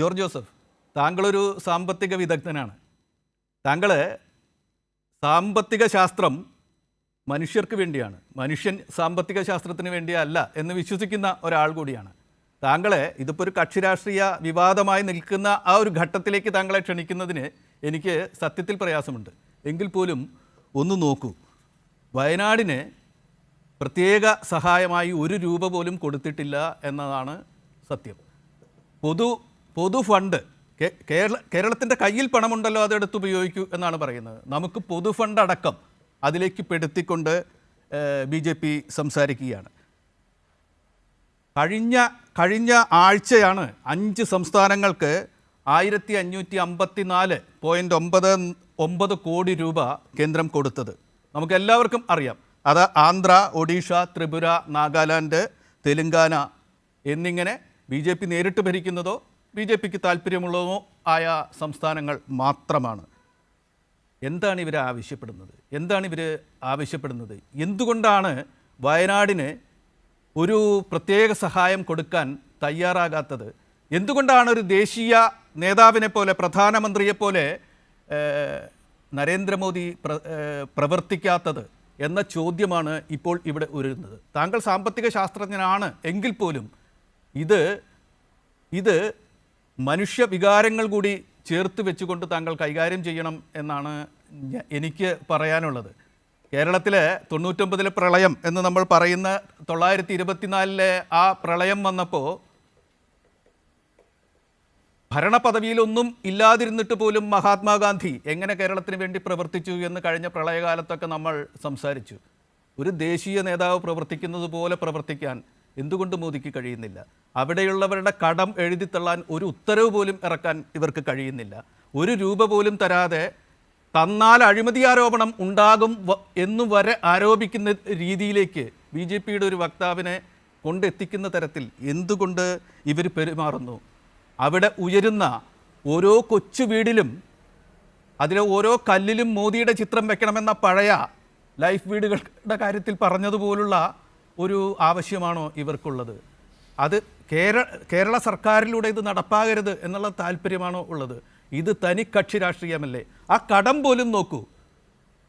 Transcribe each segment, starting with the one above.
George Joseph താങ്കളൊരു സാമ്പത്തിക വിദഗ്ധനാണ്. താങ്കൾ സാമ്പത്തിക ശാസ്ത്രം മനുഷ്യർക്ക് വേണ്ടിയാണ്. മനുഷ്യൻ സാമ്പത്തിക ശാസ്ത്രത്തിന് വേണ്ടിയല്ല എന്ന് വിശ്വസിക്കുന്ന ഒരാൾ കൂടിയാണ്. താങ്കളെ ഇതിപ്പോൾ ഒരു കക്ഷി രാഷ്ട്രീയ വിവാദമായി നിൽക്കുന്ന ആ ഒരു ഘട്ടത്തിലേക്ക് താങ്കളെ ക്ഷണിക്കുന്നതിന് എനിക്ക് സത്യത്തിൽ പ്രയാസമുണ്ട്. എങ്കിൽ പോലും ഒന്ന് നോക്കൂ. വയനാടിന് പ്രത്യേക സഹായമായി ഒരു രൂപ പോലും കൊടുത്തിട്ടില്ല എന്നതാണ് സത്യം. പൊതു പൊതു ഫണ്ട് കേ- കേരള കേരളത്തിന്റെ കയ്യിൽ പണമുണ്ടല്ലോ അതെടുത്ത് ഉപയോഗിക്കൂ എന്നാണ് പറയുന്നത്. നമുക്ക് പൊതു ഫണ്ട് അടക്കം അതിലേക്ക് പെടുത്തിക്കൊണ്ട് ബി ജെ പി സംസാരിക്കുകയാണ്. കഴിഞ്ഞ കഴിഞ്ഞ ആഴ്ചയാണ് അഞ്ച് സംസ്ഥാനങ്ങൾക്ക് ആയിരത്തി അഞ്ഞൂറ്റി അമ്പത്തി നാല് പോയിന്റ് ഒമ്പത് ഒമ്പത് കോടി രൂപ കേന്ദ്രം കൊടുത്തത്. നമുക്ക് എല്ലാവർക്കും അറിയാം. അത് ആന്ധ്ര ഒഡീഷ ത്രിപുര നാഗാലാൻഡ് തെലുങ്കാന എന്നിങ്ങനെ ബി നേരിട്ട് ഭരിക്കുന്നതോ ബി ജെ പിക്ക് താല്പര്യമുള്ളതോ ആയ സംസ്ഥാനങ്ങൾ മാത്രമാണ്. എന്താണ് ഇവർ ആവശ്യപ്പെടുന്നത്? എന്താണ് ഇവർ ആവശ്യപ്പെടുന്നത്? എന്തുകൊണ്ടാണ് വയനാടിന് ഒരു പ്രത്യേക സഹായം കൊടുക്കാൻ തയ്യാറാകാത്തത്? എന്തുകൊണ്ടാണ് ഒരു ദേശീയ നേതാവിനെ പോലെ പ്രധാനമന്ത്രിയെപ്പോലെ നരേന്ദ്രമോദി പ്ര പ്രവർത്തിക്കാത്തത് എന്ന ചോദ്യമാണ് ഇപ്പോൾ ഇവിടെ ഉയരുന്നത്. താങ്കൾ സാമ്പത്തിക ശാസ്ത്രജ്ഞനാണ് എങ്കിൽ പോലും ഇത് ഇത് മനുഷ്യ വികാരങ്ങൾ കൂടി ചേർത്ത് വെച്ചുകൊണ്ട് താങ്കൾ കൈകാര്യം ചെയ്യണം എന്നാണ് എനിക്ക് പറയാനുള്ളത്. കേരളത്തിലെ തൊണ്ണൂറ്റൊമ്പതിലെ പ്രളയം എന്ന് നമ്മൾ പറയുന്ന തൊള്ളായിരത്തി ഇരുപത്തിനാലിലെ ആ പ്രളയം വന്നപ്പോൾ ഭരണപദവിയിലൊന്നും ഇല്ലാതിരുന്നിട്ട് പോലും മഹാത്മാഗാന്ധി എങ്ങനെ കേരളത്തിന് വേണ്ടി പ്രവർത്തിച്ചു എന്ന് കഴിഞ്ഞ പ്രളയകാലത്തൊക്കെ നമ്മൾ സംസാരിച്ചു. ഒരു ദേശീയ നേതാവ് പ്രവർത്തിക്കുന്നത് പോലെ പ്രവർത്തിക്കാൻ എന്തുകൊണ്ട് മോദിക്ക് കഴിയുന്നില്ല? അവിടെയുള്ളവരുടെ കടം എഴുതിത്തള്ളാൻ ഒരു ഉത്തരവ് പോലും ഇറക്കാൻ ഇവർക്ക് കഴിയുന്നില്ല. ഒരു രൂപ പോലും തരാതെ തന്നാൽ അഴിമതി ആരോപണം ഉണ്ടാകും എന്നു വരെ ആരോപിക്കുന്ന രീതിയിലേക്ക് ബി ജെ പിയുടെ ഒരു വക്താവിനെ കൊണ്ടെത്തിക്കുന്ന തരത്തിൽ എന്തുകൊണ്ട് ഇവർ പെരുമാറുന്നു? അവിടെ ഉയരുന്ന ഓരോ കൊച്ചു വീടിലും അതിലെ ഓരോ കല്ലിലും മോദിയുടെ ചിത്രം വെക്കണമെന്ന പഴയ ലൈഫ് വീടുകളുടെ കാര്യത്തിൽ പറഞ്ഞതുപോലുള്ള ഒരു ആവശ്യമാണോ ഇവർക്കുള്ളത്? അത് കേരള കേരള സർക്കാരിലൂടെ ഇത് നടപ്പാകരുത് എന്നുള്ള താല്പര്യമാണോ ഉള്ളത്. ഇത് തനി കക്ഷി രാഷ്ട്രീയമല്ലേ ആ കടം പോലും നോക്കൂ.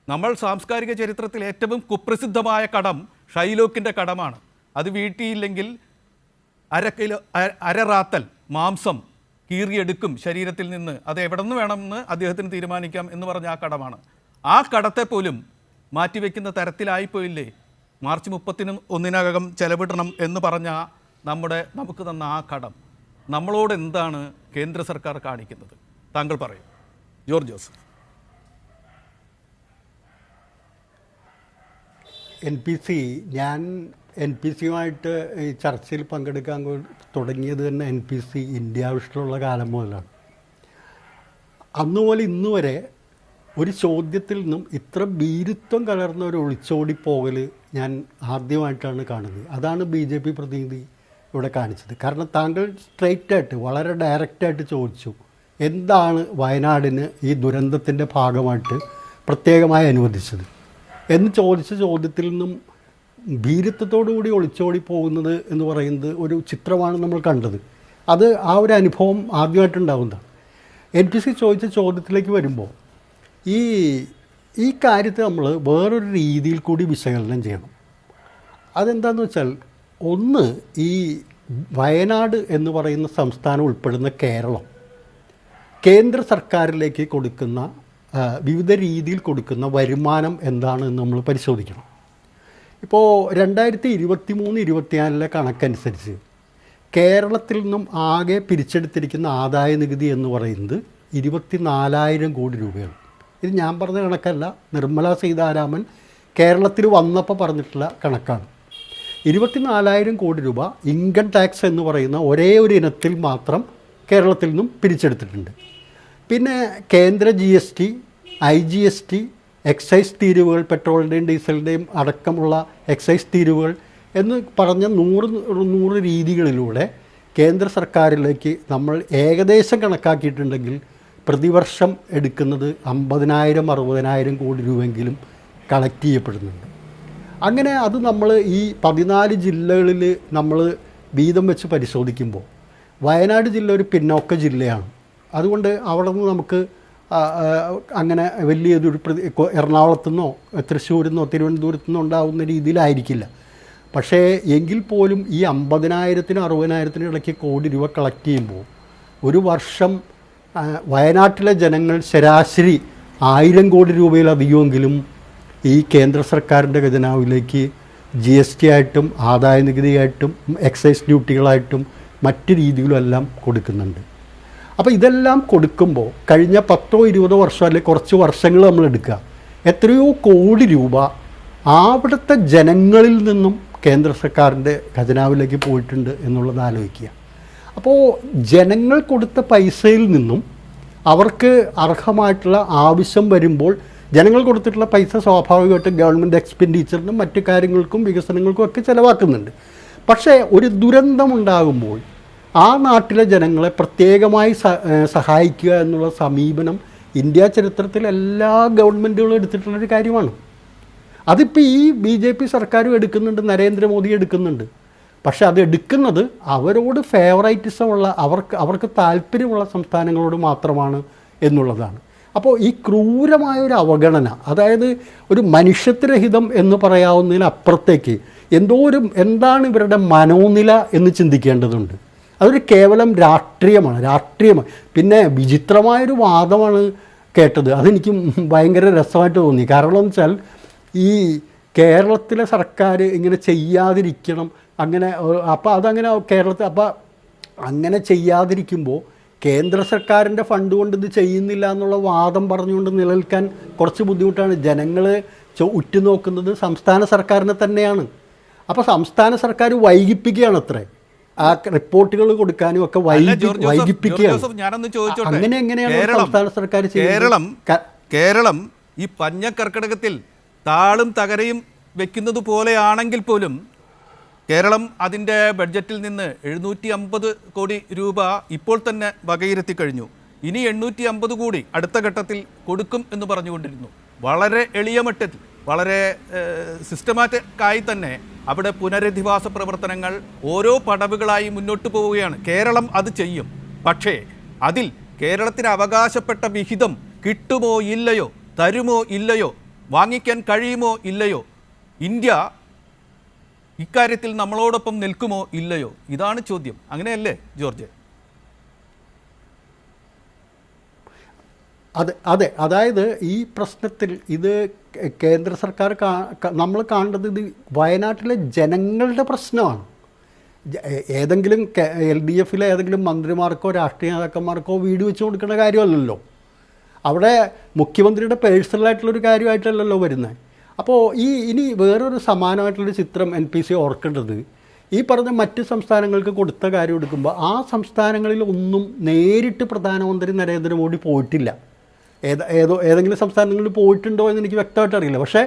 നമ്മൾ സാംസ്കാരിക ചരിത്രത്തിൽ ഏറ്റവും കുപ്രസിദ്ധമായ കടം ഷൈലോക്കിന്റെ കടമാണ്. അത് വീട്ടിയില്ലെങ്കിൽ അര കിലോ അര- റാത്തൽ മാംസം കീറിയെടുക്കും ശരീരത്തിൽ നിന്ന്. അത് എവിടെ നിന്ന് വേണമെന്ന് അദ്ദേഹത്തിന് തീരുമാനിക്കാം എന്ന് പറഞ്ഞ ആ കടമാണ്. ആ കടത്തെ പോലും മാറ്റിവെക്കുന്ന തരത്തിലായിപ്പോയില്ലേ? മാർച്ച് മുപ്പത്തിനും ഒന്നിനകം ചെലവിടണം എന്ന് പറഞ്ഞ നമ്മുടെ നമുക്ക് തന്ന ആ കടം നമ്മളോട് എന്താണ് കേന്ദ്ര സർക്കാർ കാണിക്കുന്നത്? താങ്കൾ പറയും. George Joseph. N P C ഞാൻ എൻ പി സിയുമായിട്ട് ഈ ചർച്ചയിൽ പങ്കെടുക്കാൻ തുടങ്ങിയത് തന്നെ എൻ പി സി ഇന്ത്യ വിഷയമുള്ള കാലം മുതലാണ്. അന്നുപോലെ ഇന്നു വരെ ഒരു ചോദ്യത്തിൽ നിന്നും ഇത്ര ഭീരുത്വം കലർന്ന ഒരു ഒളിച്ചോടി പോകൽ ഞാൻ ആദ്യമായിട്ടാണ് കാണുന്നത്. അതാണ് ബി ജെ പി പ്രതിനിധി ഇവിടെ കാണിച്ചത്. കാരണം താങ്കൾ സ്ട്രെയിറ്റായിട്ട് വളരെ ഡയറക്റ്റായിട്ട് ചോദിച്ചു എന്താണ് വയനാടിന് ഈ ദുരന്തത്തിന്റെ ഭാഗമായിട്ട് പ്രത്യേകമായി അനുവദിച്ചത്? എന്ന് ചോദിച്ച ചോദ്യത്തിൽ നിന്നും ഭീരുത്വത്തോടുകൂടി ഒളിച്ചോടി പോകുന്നത് എന്ന് പറയുന്നത് ഒരു ചിത്രമാണ് നമ്മൾ കണ്ടത്. അത് ആ ഒരു അനുഭവം ആദ്യമായിട്ടുണ്ടാകുന്നതാണ് എൻ പി സി ചോദിച്ച ചോദ്യത്തിലേക്ക് വരുമ്പോൾ ഈ ഈ കാര്യത്തെ നമ്മൾ വേറൊരു രീതിയിൽ കൂടി വിശകലനം ചെയ്യണം. അതെന്താണെന്ന് വെച്ചാൽ ഒന്ന് ഈ വയനാട് എന്ന് പറയുന്ന സംസ്ഥാനം ഉൾപ്പെടുന്ന കേരളം കേന്ദ്ര സർക്കാരിലേക്ക് കൊടുക്കുന്ന വിവിധ രീതിയിൽ കൊടുക്കുന്ന വരുമാനം എന്താണ് എന്ന് നമ്മൾ പരിശോധിക്കണം. ഇപ്പോൾ രണ്ടായിരത്തി ഇരുപത്തി മൂന്ന് ഇരുപത്തിനാലിലെ കണക്കനുസരിച്ച് കേരളത്തിൽ നിന്നും ആകെ പിരിച്ചെടുത്തിരിക്കുന്ന ആദായ നികുതി എന്ന് പറയുന്നത് ഇരുപത്തി നാലായിരം കോടി രൂപയാണ്. ഇത് ഞാൻ പറഞ്ഞ കണക്കല്ല നിർമ്മല സീതാരാമൻ കേരളത്തിൽ വന്നപ്പോൾ പറഞ്ഞിട്ടുള്ള കണക്കാണ്. ഇരുപത്തിനാലായിരം കോടി രൂപ ഇൻകം ടാക്സ് എന്ന് പറയുന്ന ഒരേ ഒരു ഇനത്തിൽ മാത്രം കേരളത്തിൽ നിന്നും പിരിച്ചെടുത്തിട്ടുണ്ട്. പിന്നെ കേന്ദ്ര G S T I G S T excise തീരുവകൾ പെട്രോളിന്റെയും ഡീസലിന്റെയും അടക്കമുള്ള എക്സൈസ് തീരുവകൾ എന്ന് പറഞ്ഞ നൂറ് നൂറ് രീതികളിലൂടെ കേന്ദ്ര സർക്കാരിലേക്ക് നമ്മൾ ഏകദേശം കണക്കാക്കിയിട്ടുണ്ടെങ്കിൽ പ്രതിവർഷം എടുക്കുന്നത് അമ്പതിനായിരം അറുപതിനായിരം കോടി രൂപയെങ്കിലും കളക്ട് ചെയ്യപ്പെടുന്നുണ്ട്. അങ്ങനെ അത് നമ്മൾ ഈ പതിനാല് ജില്ലകളിൽ നമ്മൾ വീതം വെച്ച് പരിശോധിക്കുമ്പോൾ വയനാട് ജില്ല ഒരു പിന്നോക്ക ജില്ലയാണ്. അതുകൊണ്ട് അവിടെ നിന്ന് നമുക്ക് അങ്ങനെ വലിയ വലിയൊരു പ്രതി എറണാകുളത്തുനിന്നോ എറണാകുളത്തു നിന്നോ തൃശ്ശൂരിൽ തിരുവനന്തപുരത്തു നിന്നോ ഉണ്ടാകുന്ന രീതിയിലായിരിക്കില്ല. പക്ഷേ എങ്കിൽ പോലും ഈ അമ്പതിനായിരത്തിനും അറുപതിനായിരത്തിനും ഇടയ്ക്ക് കോടി രൂപ കളക്ട് ചെയ്യുമ്പോൾ ഒരു വർഷം വയനാട്ടിലെ ജനങ്ങൾ ശരാശരി ആയിരം കോടി രൂപയിലധികമെങ്കിലും ഈ കേന്ദ്ര സർക്കാരിന്റെ ഖജനാവിലേക്ക് ജി എസ് ടി ആയിട്ടും ആദായ നികുതിയായിട്ടും എക്സൈസ് ഡ്യൂട്ടികളായിട്ടും മറ്റ് രീതിയിലും എല്ലാം കൊടുക്കുന്നുണ്ട്. അപ്പോൾ ഇതെല്ലാം കൊടുക്കുമ്പോൾ കഴിഞ്ഞ പത്തോ ഇരുപതോ വർഷം അല്ലെങ്കിൽ കുറച്ച് വർഷങ്ങൾ നമ്മൾ എടുക്കുക. എത്രയോ കോടി രൂപ അവിടുത്തെ ജനങ്ങളിൽ നിന്നും കേന്ദ്ര സർക്കാരിന്റെ ഖജനാവിലേക്ക് പോയിട്ടുണ്ട് എന്നുള്ളത് ആലോചിക്കുക. അപ്പോൾ ജനങ്ങൾ കൊടുത്ത പൈസയിൽ നിന്നും അവർക്ക് അർഹമായിട്ടുള്ള ആവശ്യം വരുമ്പോൾ ജനങ്ങൾ കൊടുത്തിട്ടുള്ള പൈസ സ്വാഭാവികമായിട്ടും ഗവൺമെന്റ് എക്സ്പെൻഡിച്ചറിനും മറ്റു കാര്യങ്ങൾക്കും വികസനങ്ങൾക്കും ഒക്കെ ചിലവാക്കുന്നുണ്ട്. പക്ഷേ ഒരു ദുരന്തമുണ്ടാകുമ്പോൾ ആ നാട്ടിലെ ജനങ്ങളെ പ്രത്യേകമായി സഹായിക്കുക എന്നുള്ള സമീപനം ഇന്ത്യ ചരിത്രത്തിൽ എല്ലാ ഗവൺമെന്റുകളും എടുത്തിട്ടുള്ളൊരു കാര്യമാണ്. അതിപ്പോൾ ഈ ബി ജെ പി സർക്കാരും എടുക്കുന്നുണ്ട് നരേന്ദ്രമോദി എടുക്കുന്നുണ്ട്. പക്ഷെ അത് എടുക്കുന്നത് അവരോട് ഫേവറൈറ്റിസമുള്ള അവർക്ക് അവർക്ക് താല്പര്യമുള്ള സംസ്ഥാനങ്ങളോട് മാത്രമാണ് എന്നുള്ളതാണ്. അപ്പോൾ ഈ ക്രൂരമായ ഒരു അവഗണന അതായത് ഒരു മനുഷ്യത്വരഹിതം എന്ന് പറയാവുന്നതിനപ്പുറത്തേക്ക് എന്തോ ഒരു എന്താണ് ഇവരുടെ മനോനില എന്ന് ചിന്തിക്കേണ്ടതുണ്ട്. അതൊരു കേവലം രാഷ്ട്രീയമാണ് രാഷ്ട്രീയമാണ്. പിന്നെ വിചിത്രമായൊരു വാദമാണ് കേട്ടത്. അതെനിക്ക് ഭയങ്കര രസമായിട്ട് തോന്നി. കാരണം എന്ന് വെച്ചാൽ ഈ കേരളത്തിലെ സർക്കാർ ഇങ്ങനെ ചെയ്യാതിരിക്കണം അങ്ങനെ അപ്പോൾ അതങ്ങനെ കേരളത്തിൽ അപ്പോൾ അങ്ങനെ ചെയ്യാതിരിക്കുമ്പോൾ കേന്ദ്ര സർക്കാരിന്റെ ഫണ്ട് കൊണ്ട് ഇത് ചെയ്യുന്നില്ല എന്നുള്ള വാദം പറഞ്ഞുകൊണ്ട് നിലനിൽക്കാൻ കുറച്ച് ബുദ്ധിമുട്ടാണ്. ജനങ്ങൾ ഉറ്റുനോക്കുന്നത് സംസ്ഥാന സർക്കാരിനെ തന്നെയാണ്. അപ്പോൾ സംസ്ഥാന സർക്കാർ വൈകിപ്പിക്കുകയാണ് അത്രേ. ആ റിപ്പോർട്ടുകൾ കൊടുക്കാനും ഒക്കെ വൈകിപ്പിക്കുകയാണ്. അങ്ങനെ എങ്ങനെയാണ് സംസ്ഥാന സർക്കാർ? കേരളം കേരളം ഈ പഞ്ഞക്കർക്കിടകത്തിൽ താളും തകരയും വെക്കുന്നത് പോലെയാണെങ്കിൽ പോലും കേരളം അതിന്റെ ബഡ്ജറ്റിൽ നിന്ന് എഴുന്നൂറ്റി അമ്പത് കോടി രൂപ ഇപ്പോൾ തന്നെ വകയിരുത്തി കഴിഞ്ഞു. ഇനി എണ്ണൂറ്റി അമ്പത് കോടി അടുത്ത ഘട്ടത്തിൽ കൊടുക്കും എന്ന് പറഞ്ഞുകൊണ്ടിരുന്നു. വളരെ എളിയ മട്ടത്തിൽ വളരെ സിസ്റ്റമാറ്റിക് ആയി തന്നെ അവിടെ പുനരധിവാസ പ്രവർത്തനങ്ങൾ ഓരോ പടവുകളായി മുന്നോട്ട് പോവുകയാണ്. കേരളം അത് ചെയ്യും. പക്ഷേ അതിൽ കേരളത്തിന് അവകാശപ്പെട്ട വിഹിതം കിട്ടുമോ ഇല്ലയോ തരുമോ ഇല്ലയോ വാങ്ങിക്കാൻ കഴിയുമോ ഇല്ലയോ ഇന്ത്യ ഇക്കാര്യത്തിൽ നമ്മളോടൊപ്പം നിൽക്കുമോ ഇല്ലയോ? ഇതാണ് ചോദ്യം. അങ്ങനെയല്ലേ ജോർജ് അതെ അതെ. അതായത് ഈ പ്രശ്നത്തിൽ ഇത് കേന്ദ്ര സർക്കാർ നമ്മൾ കാണേണ്ടത് ഇത് വയനാട്ടിലെ ജനങ്ങളുടെ പ്രശ്നമാണ്. ഏതെങ്കിലും എൽ ഡി എഫിലെ ഏതെങ്കിലും മന്ത്രിമാർക്കോ രാഷ്ട്രീയ നേതാക്കന്മാർക്കോ വീട് വെച്ച് കൊടുക്കുന്ന കാര്യമല്ലല്ലോ. അവിടെ മുഖ്യമന്ത്രിയുടെ പേഴ്സണലായിട്ടുള്ളൊരു കാര്യമായിട്ടല്ലല്ലോ വരുന്നത്. അപ്പോൾ ഈ ഇനി വേറൊരു സമാനമായിട്ടുള്ളൊരു ചിത്രം എൻ പി സി ഓർക്കേണ്ടത് ഈ പറഞ്ഞ മറ്റ് സംസ്ഥാനങ്ങൾക്ക് കൊടുത്ത കാര്യം എടുക്കുമ്പോൾ ആ സംസ്ഥാനങ്ങളിൽ ഒന്നും നേരിട്ട് പ്രധാനമന്ത്രി നരേന്ദ്രമോദി പോയിട്ടില്ല. ഏത് ഏതോ ഏതെങ്കിലും സംസ്ഥാനങ്ങളിൽ പോയിട്ടുണ്ടോ എന്ന് എനിക്ക് വ്യക്തമായിട്ട് അറിയില്ല. പക്ഷേ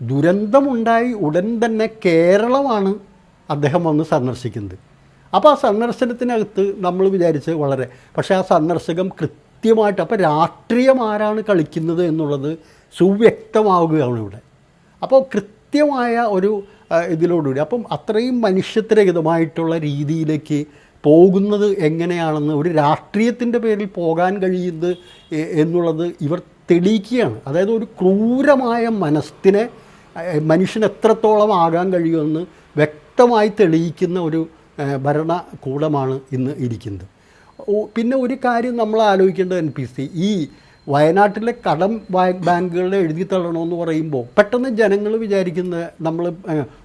ദുരന്തമുണ്ടായി ഉടൻ തന്നെ കേരളമാണ് അദ്ദേഹം വന്ന് സന്ദർശിക്കുന്നത്. അപ്പോൾ ആ സന്ദർശനത്തിനകത്ത് നമ്മൾ വിചാരിച്ച് വളരെ പക്ഷേ ആ സന്ദർശകം കൃത്യമായിട്ട് അപ്പോൾ രാഷ്ട്രീയം ആരാണ് കളിക്കുന്നത് എന്നുള്ളത് സുവ്യക്തമാവുകയാണ് ഇവിടെ. അപ്പോൾ കൃത്യമായ ഒരു ഇതിലോടുകൂടി. അപ്പം അത്രയും മനുഷ്യത്വരഹിതമായിട്ടുള്ള രീതിയിലേക്ക് പോകുന്നത് എങ്ങനെയാണെന്ന് ഒരു രാഷ്ട്രീയത്തിന്റെ പേരിൽ പോകാൻ കഴിയുന്നത് എന്നുള്ളത് ഇവർ തെളിയിക്കുകയാണ്. അതായത് ഒരു ക്രൂരമായ മനസ്സിനെ മനുഷ്യന് എത്രത്തോളം ആകാൻ കഴിയുമെന്ന് വ്യക്തമായി തെളിയിക്കുന്ന ഒരു ഭരണകൂടമാണ് ഇന്ന് ഇരിക്കുന്നത്. പിന്നെ ഒരു കാര്യം നമ്മൾ ആലോചിക്കേണ്ടത് എൻ പി സി ഈ വയനാട്ടിലെ കടം ബാങ്കുകളിലെ ബാങ്കുകളെ എഴുതി തള്ളണമെന്ന് പറയുമ്പോൾ പെട്ടെന്ന് ജനങ്ങൾ വിചാരിക്കുന്ന നമ്മൾ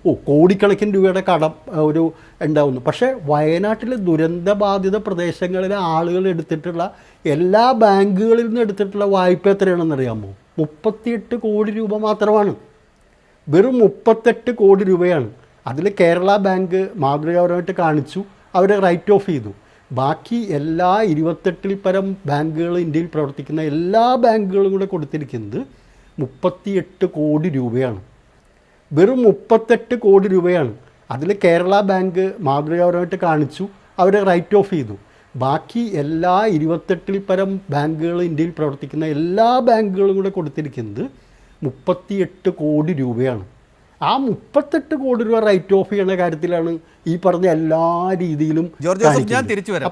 ഓ കോടിക്കണക്കിന് രൂപയുടെ കടം ഒരു ഉണ്ടാവുന്നു. പക്ഷേ വയനാട്ടിലെ ദുരന്തബാധിത പ്രദേശങ്ങളിലെ ആളുകൾ എടുത്തിട്ടുള്ള എല്ലാ ബാങ്കുകളിൽ നിന്ന് എടുത്തിട്ടുള്ള വായ്പ എത്രയാണെന്ന് അറിയാമോ? മുപ്പത്തിയെട്ട് കോടി രൂപ മാത്രമാണ്. വെറും മുപ്പത്തെട്ട് കോടി രൂപയാണ്. അതിൽ കേരള ബാങ്ക് മാതൃകാപരമായിട്ട് കാണിച്ചു അവരെ റൈറ്റ് ഓഫ് ചെയ്തു. ബാക്കി എല്ലാ ഇരുപത്തെട്ടിൽ പരം ബാങ്കുകൾ ഇന്ത്യയിൽ പ്രവർത്തിക്കുന്ന എല്ലാ ബാങ്കുകളും കൂടെ കൊടുത്തിരിക്കുന്നത് മുപ്പത്തിയെട്ട് കോടി രൂപയാണ്. വെറും മുപ്പത്തെട്ട് കോടി രൂപയാണ്. അതിൽ കേരള ബാങ്ക് മാതൃകാപരമായിട്ട് കാണിച്ചു അവരെ റൈറ്റ് ഓഫ് ചെയ്തു. ബാക്കി എല്ലാ ഇരുപത്തെട്ടിൽ പരം ബാങ്കുകൾ ഇന്ത്യയിൽ പ്രവർത്തിക്കുന്ന എല്ലാ ബാങ്കുകളും കൂടെ കൊടുത്തിരിക്കുന്നത് മുപ്പത്തിയെട്ട് കോടി രൂപയാണ്. ആ മുപ്പത്തെട്ട് കോടി രൂപ റൈറ്റ് ഓഫ് ചെയ്യുന്ന കാര്യത്തിലാണ് ഈ പറഞ്ഞ എല്ലാ രീതിയിലും ജോർജ് ജോസഫ് ഞാൻ. തിരിച്ചു വരാം